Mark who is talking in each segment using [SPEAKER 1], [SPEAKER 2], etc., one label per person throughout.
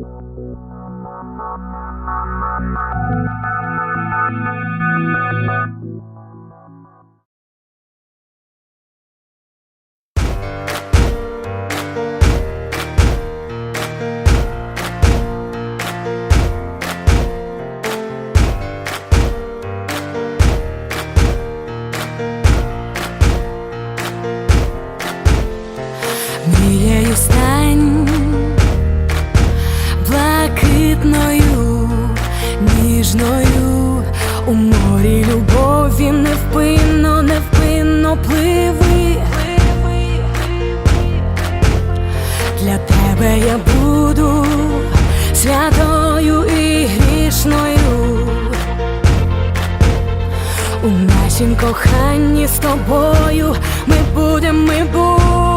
[SPEAKER 1] Thank you. Блакитною, ніжною у морі любові невпинно, невпинно пливи. Для тебе я буду святою і грішною. У нашім коханні з тобою ми будем, ми будем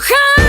[SPEAKER 1] mujer.